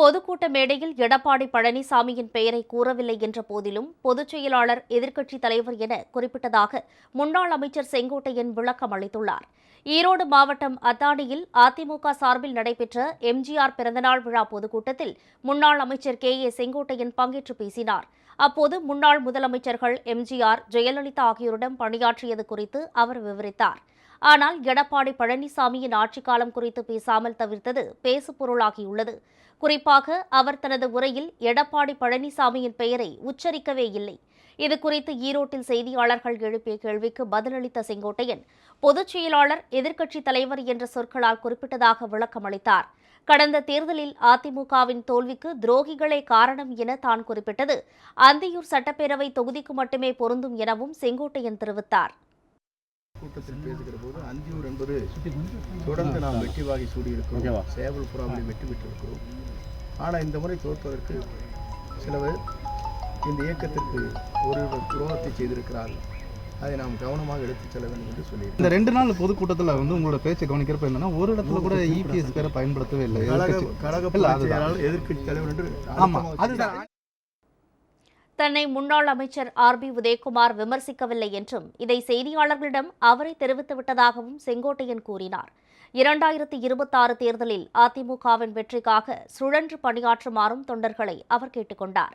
பொதுக்கூட்ட மேடையில் எடப்பாடி பழனிசாமியின் பெயரை கூறவில்லை என்ற போதிலும் பொதுச் செயலாளர் எதிர்க்கட்சித் தலைவர் என குறிப்பிட்டதாக முன்னாள் அமைச்சர் செங்கோட்டையன் விளக்கம் அளித்துள்ளார். ஈரோடு மாவட்டம் அத்தானியில் அதிமுக சார்பில் நடைபெற்ற எம்ஜிஆர் பிறந்தநாள் விழா பொதுக்கூட்டத்தில் முன்னாள் அமைச்சர் கே. ஏ. செங்கோட்டையன் பங்கேற்று பேசினார். அப்போது முன்னாள் முதலமைச்சர்கள் எம்ஜிஆர் ஜெயலலிதா ஆகியோரிடம் பணியாற்றியது குறித்து அவர் விவரித்தார். ஆனால் எடப்பாடி பழனிசாமியின் ஆட்சிக்காலம் குறித்து பேசாமல் தவிர்த்தது பேசுபொருளாகியுள்ளது குறிப்பாக அவர் தனது உரையில் எடப்பாடி பழனிசாமியின் பெயரை உச்சரிக்கவே இல்லை. இது குறித்து ஈரோட்டில் செய்தியாளர்கள் எழுப்பிய கேள்விக்கு பதிலளித்த செங்கோட்டையன் பொதுச் செயலாளர் எதிர்க்கட்சித் தலைவர் என்ற சொற்களால் குறிப்பிட்டதாக விளக்கம் அளித்தார். கடந்த தேர்தலில் அதிமுகவின் தோல்விக்கு துரோகிகளே காரணம் என தான் குறிப்பிட்டது. அந்தியூர் சட்டப்பேரவை தொகுதிக்கு மட்டுமே பொருந்தும் எனவும் செங்கோட்டையன் தெரிவித்தார். கூட்டத்தில் பேசுகிற போது அந்தியூர் என்பது தொடர்ந்து நாம் வெற்றி வாகி சூடியிருக்கிறோம் சேவல் புறாமலை வெற்றி பெற்றிருக்கிறோம். ஆனால் இந்த முறை தோற்பதற்கு சிலவர் இந்த இயக்கத்திற்கு ஒரு துரோகத்தை செய்திருக்கிறார்கள் அதை நாம் கவனமாக எடுத்துச் செல்ல வேண்டும் என்று சொல்லியிருக்கிறோம். இந்த ரெண்டு நாள் பொதுக்கூட்டத்தில் வந்து உங்களோட பேச்சை கவனிக்கிறப்ப என்னன்னா ஒரு இடத்துல கூட இபிஎஸ் பேரை பயன்படுத்தவே இல்லை. கழக எதிர்க்கட்சி- தலைவர் என்று ஆமா அதுதான். தன்னை முன்னாள் அமைச்சர் ஆர் பி உதயகுமார் விமர்சிக்கவில்லை என்றும் இதை செய்தியாளர்களிடம் அவரை தெரிவித்துவிட்டதாகவும் செங்கோட்டையன் கூறினார். இரண்டாயிரத்தி இருபத்தாறு தேர்தலில் அதிமுகவின் வெற்றிக்காக சுழன்று பணியாற்றுமாறும் தொண்டர்களை அவர் கேட்டுக்கொண்டார்